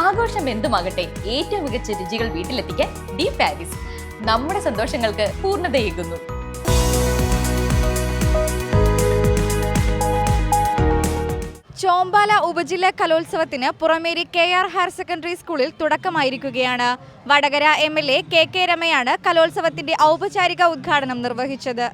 ആഘോഷം എന്തുമാകട്ടെ ഏറ്റവും മികച്ച രുചികൾ വീട്ടിലെത്തിക്കാൻ ഡി പാരീസ് നമ്മുടെ സന്തോഷങ്ങൾക്ക് പൂർണതയേകുന്നു. ചോമ്പാല ഉപജില്ലാ കലോത്സവത്തിന് Purameri K R higher secondary സ്കൂളിൽ തുടക്കമായിരിക്കുകയാണ്. Vadakara M L A K K രമയാണ് കലോത്സവത്തിന്റെ ഔപചാരിക ഉദ്ഘാടനം നിർവഹിച്ചത്.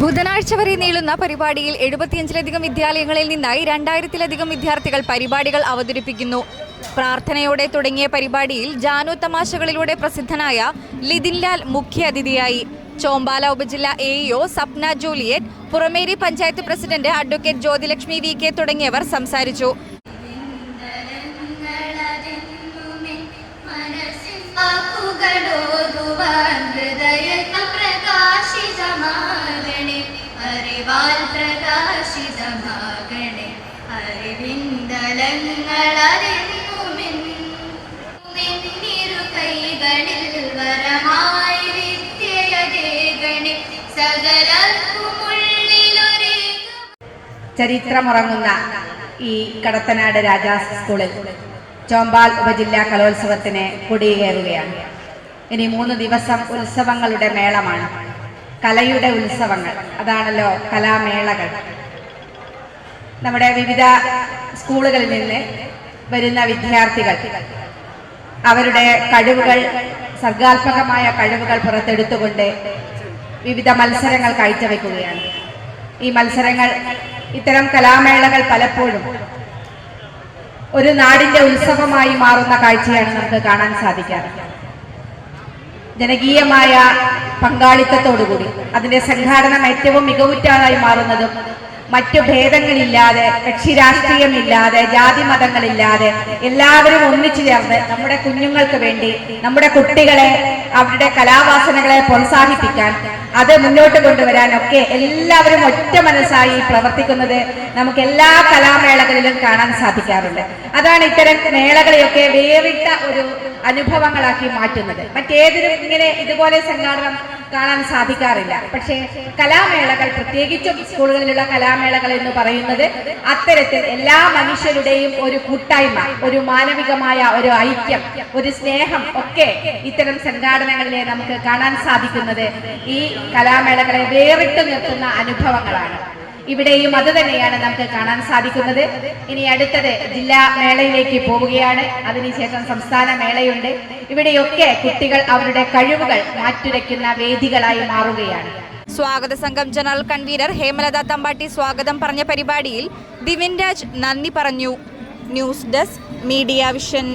ബുധനാഴ്ച വരെ നീളുന്ന പരിപാടിയിൽ എഴുപത്തിയഞ്ചിലധികം വിദ്യാലയങ്ങളിൽ നിന്നായി രണ്ടായിരത്തിലധികം വിദ്യാർത്ഥികൾ പരിപാടികൾ അവതരിപ്പിക്കുന്നു. പ്രാർത്ഥനയോടെ തുടങ്ങിയ പരിപാടിയിൽ ജാനു തമാശകളിലൂടെ പ്രസിദ്ധനായ ലിതിൻലാൽ മുഖ്യാതിഥിയായി ചോമ്പാല ഉപജില്ല A E O Sapna Juliet Purameri panchayat president advocate Jyothilakshmi V K തുടങ്ങിയവർ സംസാരിച്ചു. ഹൃദയം പ്രകാശിതമാകണേ അറിവാൽ പ്രകാശിതമാകണേ അറിവിന്ദലങ്ങളതെന്നുമിന്നിരു കൈകളിൽ വരമായി വിദ്യയതേകണേ സകലർക്കുമുള്ളിലൊരേ ചരിത്രമുറങ്ങുന്ന ഈ കടത്തനാട് രാജാസ് സ്കൂളിൽ ചോമ്പാൽ ഉപജില്ലാ കലോത്സവത്തിന് കൊടിയേറുകയാണ്. ഇനി മൂന്ന് ദിവസം ഉത്സവങ്ങളുടെ മേളമാണ്. കലയുടെ ഉത്സവങ്ങൾ. അതാണല്ലോ കലാമേളകൾ. നമ്മുടെ വിവിധ സ്കൂളുകളിൽ നിന്ന് വരുന്ന വിദ്യാർത്ഥികൾ അവരുടെ കഴിവുകൾ സർഗാത്മകമായ കഴിവുകൾ പുറത്തെടുത്തുകൊണ്ട് വിവിധ മത്സരങ്ങൾ കാഴ്ചവെക്കുകയാണ്. ഈ മത്സരങ്ങൾ ഇത്തരം കലാമേളകൾ പലപ്പോഴും ഒരു നാടിന്റെ ഉത്സവമായി മാറുന്ന കാഴ്ചയാണ് നമുക്ക് കാണാൻ സാധിക്കാറ്. ജനകീയമായ പങ്കാളിത്തത്തോടുകൂടി. അതിന്റെ സംഘാടനം ഏറ്റവും മികവുറ്റതായി മാറുന്നതും മറ്റു ഭേദങ്ങളില്ലാതെ കക്ഷി രാഷ്ട്രീയമില്ലാതെ ജാതി മതങ്ങളില്ലാതെ എല്ലാവരും ഒന്നിച്ചു ചേർന്ന് നമ്മുടെ കുഞ്ഞുങ്ങൾക്ക് വേണ്ടി നമ്മുടെ കുട്ടികളെ അവരുടെ കലാവാസനകളെ പ്രോത്സാഹിപ്പിക്കാൻ അത് മുന്നോട്ട് കൊണ്ടുവരാൻ ഒക്കെ എല്ലാവരും ഒറ്റ മനസ്സായി പ്രവർത്തിക്കുന്നത് നമുക്ക് എല്ലാ കലാമേളകളിലും കാണാൻ സാധിക്കാറുണ്ട്. അതാണ് ഇത്തരം മേളകളെയൊക്കെ വേറിട്ട ഒരു അനുഭവങ്ങളാക്കി മാറ്റുന്നത്. മറ്റേതിനും ഇങ്ങനെ ഇതുപോലെ സംഘാടനം കാണാൻ സാധിക്കാറില്ല. പക്ഷേ കലാമേളകൾ പ്രത്യേകിച്ചും സ്കൂളുകളിലുള്ള കലാമേളകൾ എന്ന് പറയുന്നത് അത്തരത്തിൽ എല്ലാ മനുഷ്യരുടെയും ഒരു കൂട്ടായ്മ ഒരു മാനവികമായ ഒരു ഐക്യം ഒരു സ്നേഹം ഒക്കെ ഇത്തരം സംഘാടനങ്ങളിലെ നമുക്ക് കാണാൻ സാധിക്കുന്നത് ഈ കലാമേളകളെ വേറിട്ട് നിർത്തുന്ന അനുഭവങ്ങളാണ്. ഇവിടെയും അത് തന്നെയാണ് നമുക്ക് കാണാൻ സാധിക്കുന്നത്. ഇനി അടുത്തത് ജില്ലാ മേളയിലേക്ക് പോവുകയാണ്. അതിനുശേഷം സംസ്ഥാന മേളയുണ്ട്. ഇവിടെയൊക്കെ കുട്ടികൾ അവരുടെ കഴിവുകൾ മാറ്റുരയ്ക്കുന്ന വേദികളായി മാറുകയാണ്. സ്വാഗത സംഘം ജനറൽ കൺവീനർ ഹേമലത തമ്പാട്ടി സ്വാഗതം പറഞ്ഞ പരിപാടിയിൽ ദിവിൻ രാജ് നന്ദി പറഞ്ഞു. News desk media vision.